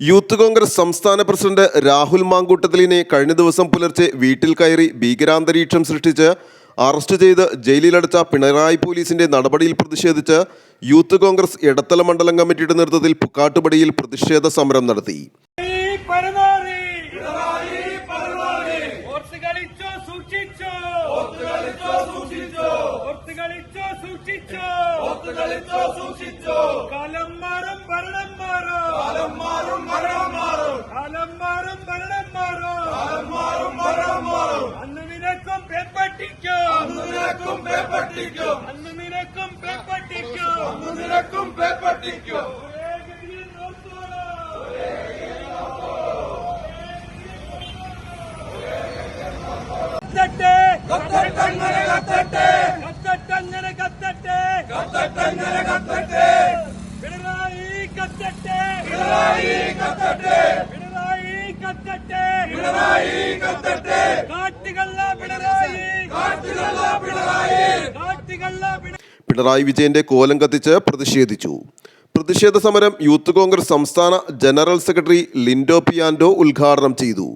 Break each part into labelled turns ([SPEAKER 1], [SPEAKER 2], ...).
[SPEAKER 1] Youth Congress സംസ്ഥാന president Rahul മാങ്കൂട്ടത്തിലിനെ കഴിഞ്ഞ ദിവസം പുലർച്ചെ വീട്ടിൽ കയറി ഭീകരാന്തരീക്ഷം സൃഷ്ടിച്ച് അറസ്റ്റ് ചെയ്ത് ജയിലിലടച്ച പിണറായി പോലീസിന്റെ നടപടിയിൽ പ്രതിഷേധിച്ച് യൂത്ത് കോൺഗ്രസ് ഇടത്തല മണ്ഡലം കമ്മിറ്റിയുടെ നേതൃത്വത്തിൽ പുക്കാട്ടുപടിയിൽ പ്രതിഷേധ സമരം നടത്തി.
[SPEAKER 2] കാലം ഭരണം മാറും കാലം മാറും ഭരണം മാറും കാലം മാറും ഭരണം മാറും കാലം മാറും ഭരണം മാറും അന്ന് നിനക്കും പേപ്പട്ടിക്കും അന്ന് നിനക്കും പേപ്പട്ടിക്കും അന്ന് നിനക്കും പേപ്പട്ടിക്കും അന്ന് നിനക്കും പേപ്പട്ടിക്കും കത്തട്ടെ. കത്തട്ടങ്ങനെ കത്തട്ടെ. കത്തട്ടങ്ങനെ കത്തട്ടെ. കത്തട്ടങ്ങനെ കത്തട്ടെ. പിണറായി കത്തട്ടെ. പിണറായി കത്തട്ടെ. പിണറായി കത്തട്ടെ. പിണറായി കത്തട്ടെ. കാട്ടുകള്ള പിണറായി. കാട്ടുകള്ള പിണറായി.
[SPEAKER 1] പിണറായി വിജയന്റെ കോലം കത്തിച്ച് പ്രതിഷേധിച്ചു. പ്രതിഷേധ സമരം യൂത്ത് കോൺഗ്രസ് സംസ്ഥാന ജനറൽ സെക്രട്ടറി ലിൻഡോ പിയാൻഡോ ഉദ്ഘാടനം ചെയ്തു.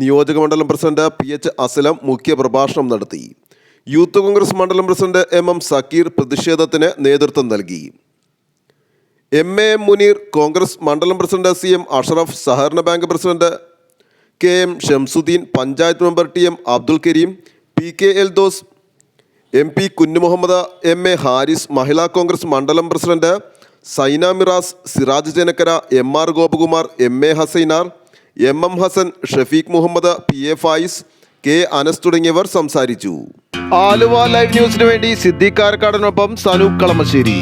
[SPEAKER 1] നിയോജക മണ്ഡലം പ്രസിഡന്റ് പി എച്ച് അസലം മുഖ്യ പ്രഭാഷണം നടത്തി. യൂത്ത് കോൺഗ്രസ് മണ്ഡലം പ്രസിഡന്റ് എം എം സക്കീർ പ്രതിഷേധത്തിന് നേതൃത്വം നൽകി. M A M Muneer Congress മണ്ഡലം പ്രസിഡന്റ് സി എം അഷറഫ് സഹകരണ bank president K M Shamsuddin panchayat member T M Abdul Kareem P K Eldhose M P Kunjumuhammed M A Haris Mahila Congress മണ്ഡലം president Saina Miras Siraj Janakkara M R Gopakumar M A Hassainar M M Hassan Shafeeq Muhammad P A Fayis K Anas തുടങ്ങിയവർ സംസാരിച്ചു. Aluva live ന്യൂസിനു വേണ്ടി സിദ്ദീഖ് കാരക്കാടനൊപ്പം സനൂപ് കളമശ്ശേരി.